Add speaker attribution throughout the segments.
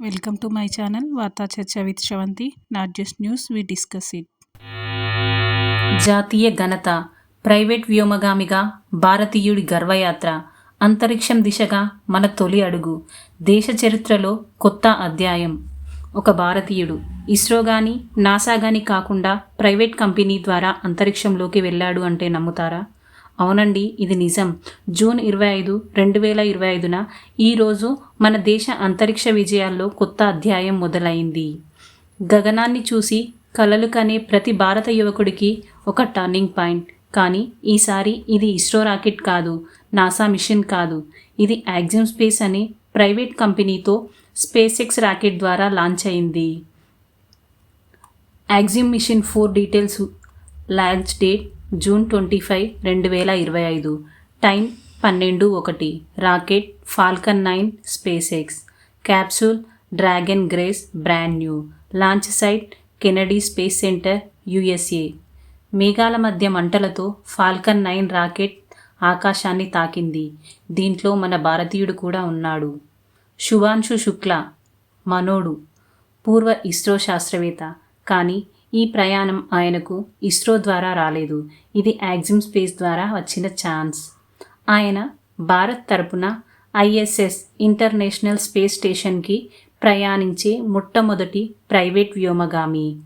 Speaker 1: Welcome to my channel వార్తా చర్చ with Sravanthi not just news we discuss it.
Speaker 2: జాతీయ ఘనత ప్రైవేట్ వ్యోమగామిగా భారతీయుడి గర్వయాత్ర అంతరిక్షం దిశగా మన తొలి అడుగు దేశ చరిత్రలో కొత్త అధ్యాయం. ఒక భారతీయుడు ఇస్రో కానీ నాసా కానీ కాకుండా ప్రైవేట్ కంపెనీ ద్వారా అంతరిక్షంలోకి వెళ్ళాడు అంటే నమ్ముతారా? అవునండి ఇది నిజం. జూన్ ఇరవై ఐదు రెండు వేల ఇరవై ఐదున ఈరోజు మన దేశ అంతరిక్ష విజయాల్లో కొత్త అధ్యాయం మొదలైంది. గగనాన్ని చూసి కలలు కనే ప్రతి భారత యువకుడికి ఒక టర్నింగ్ పాయింట్ కానీ ఈసారి ఇది ఇస్రో రాకెట్ కాదు నాసా మిషన్ కాదు. ఇది యాక్సిమ్ స్పేస్ అనే ప్రైవేట్ కంపెనీతో స్పేస్ ఎక్స్ రాకెట్ ద్వారా లాంచ్ అయింది. Axiom mission four details launch date June twenty five రెండు వేల ఇరవై ఐదు. టైం పన్నెండు ఒకటి. Rocket Falcon nine SpaceX capsule Dragon Grace brand new. Launch site Kennedy Space Center USA మేఘాల మధ్య మంటలతో ఫాల్కన్ నైన్ రాకెట్ ఆకాశాన్ని తాకింది. దీంట్లో మన భారతీయుడు కూడా ఉన్నాడు. శుభాంశు శుక్ల మనోడు. పూర్వ ఇస్రో శాస్త్రవేత్త. కానీ ఈ ప్రయాణం ఆయనకు ఇస్రో ద్వారా రాలేదు. ఇది యాక్సిమ్ స్పేస్ ద్వారా వచ్చిన ఛాన్స్. ఆయన భారత్ తరపున ఐఎస్ఎస్ ఇంటర్నేషనల్ స్పేస్ స్టేషన్కి ప్రయాణించే మొట్టమొదటి ప్రైవేట్ వ్యోమగామి.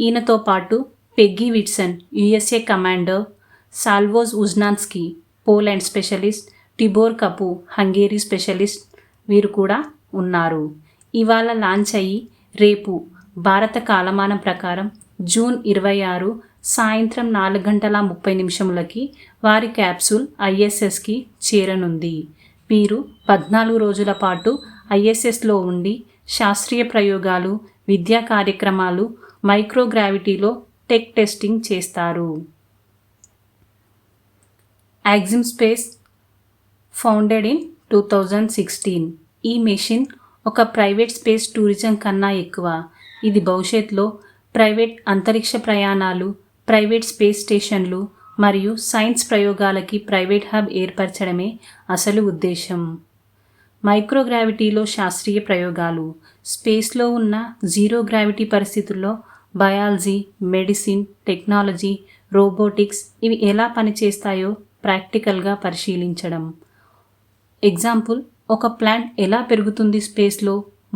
Speaker 2: ఈయనతో పాటు Peggy Whitson USA commander Slawosz Uznanski Poland specialist Tibor Kapu Hungary specialist వీరు కూడా ఉన్నారు. ఇవాళ లాంచ్ అయ్యి రేపు భారత కాలమానం ప్రకారం జూన్ ఇరవై ఆరు సాయంత్రం నాలుగు గంటల ముప్పై నిమిషములకి వారి క్యాప్సూల్ ఐఎస్ఎస్కి చేరనుంది. వీరు పద్నాలుగు రోజుల పాటు ఐఎస్ఎస్లో ఉండి శాస్త్రీయ ప్రయోగాలు విద్యా కార్యక్రమాలు మైక్రోగ్రావిటీలో టెక్ టెస్టింగ్ చేస్తారు. Axiom Space founded in two thousand sixteen ఈ మెషిన్ ఒక ప్రైవేట్ స్పేస్ టూరిజం కన్నా ఎక్కువ. ఇది భవిష్యత్తులో ప్రైవేట్ అంతరిక్ష ప్రయాణాలు ప్రైవేట్ స్పేస్ స్టేషన్లు మరియు సైన్స్ ప్రయోగాలకి ప్రైవేట్ హబ్ ఏర్పరచడమే అసలు ఉద్దేశం మైక్రోగ్రావిటీలో శాస్త్రీయ ప్రయోగాలు స్పేస్లో ఉన్న జీరో గ్రావిటీ పరిస్థితుల్లో బయాలజీ మెడిసిన్ టెక్నాలజీ రోబోటిక్స్ ఇవి ఎలా పనిచేస్తాయో ప్రాక్టికల్గా పరిశీలించడం. ఎగ్జాంపుల్ ఒక ప్లాంట్ ఎలా పెరుగుతుంది స్పేస్లో?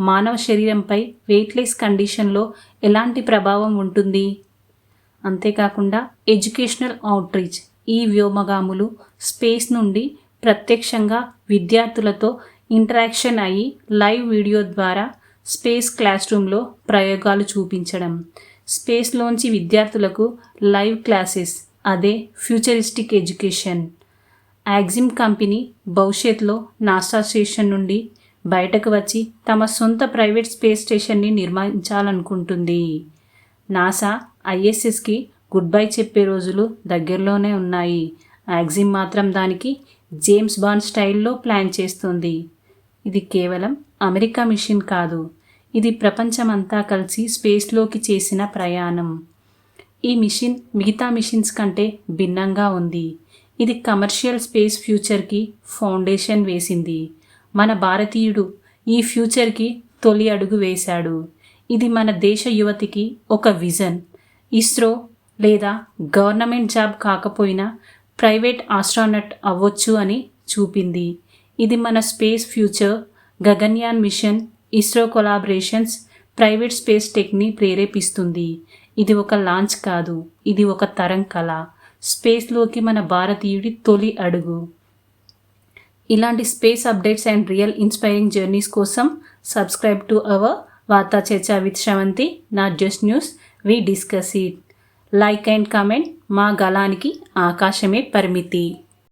Speaker 2: మానవ శరీరంపై వెయిట్లెస్ కండిషన్లో ఎలాంటి ప్రభావం ఉంటుంది? అంతేకాకుండా ఎడ్యుకేషనల్ అవుట్రీచ్ ఈ వ్యోమగాములు స్పేస్ నుండి ప్రత్యక్షంగా విద్యార్థులతో ఇంటరాక్షన్ అయ్యి లైవ్ వీడియో ద్వారా స్పేస్ క్లాస్ రూమ్లో ప్రయోగాలు చూపించడం. స్పేస్లోంచి విద్యార్థులకు లైవ్ క్లాసెస్ అదే ఫ్యూచరిస్టిక్ ఎడ్యుకేషన్ యాక్సిమ్ కంపెనీ భవిష్యత్తులో నాసా స్టేషన్ నుండి బయటకు వచ్చి తమ సొంత ప్రైవేట్ స్పేస్ స్టేషన్ని నిర్మించాలనుకుంటుంది. నాసా ఐఎస్ఎస్కి గుడ్ బై చెప్పే రోజులు దగ్గరలోనే ఉన్నాయి. యాక్సిమ్ మాత్రం దానికి జేమ్స్ బాండ్ స్టైల్లో ప్లాన్ చేస్తుంది. ఇది కేవలం అమెరికా మిషన్ కాదు ఇది ప్రపంచమంతా కలిసి స్పేస్లోకి చేసిన ప్రయాణం. ఈ మిషన్ మిగతా మిషన్స్ కంటే భిన్నంగా ఉంది. ఇది కమర్షియల్ స్పేస్ ఫ్యూచర్కి ఫౌండేషన్ వేసింది. మన భారతీయుడు ఈ ఫ్యూచర్కి తొలి అడుగు వేశాడు. ఇది మన దేశ యువతికి ఒక విజన్. ఇస్రో లేదా గవర్నమెంట్ జాబ్ కాకపోయినా ప్రైవేట్ ఆస్ట్రానట్ అవ్వచ్చు అని చూపింది. ఇది మన space future Gaganyaan mission ISRO collaborations private space టెక్ని ప్రేరేపిస్తుంది. ఇది ఒక లాంచ్ కాదు ఇది ఒక తరం కళ. స్పేస్లోకి మన భారతీయుడి తొలి అడుగు. ఇలాంటి space updates and real inspiring journeys కోసం సబ్స్క్రైబ్ టు అవర్ వార్తా చర్చ with Sravanthi not just news. We discuss it like and comment మా గలానికి ఆకాశమే పరిమితి.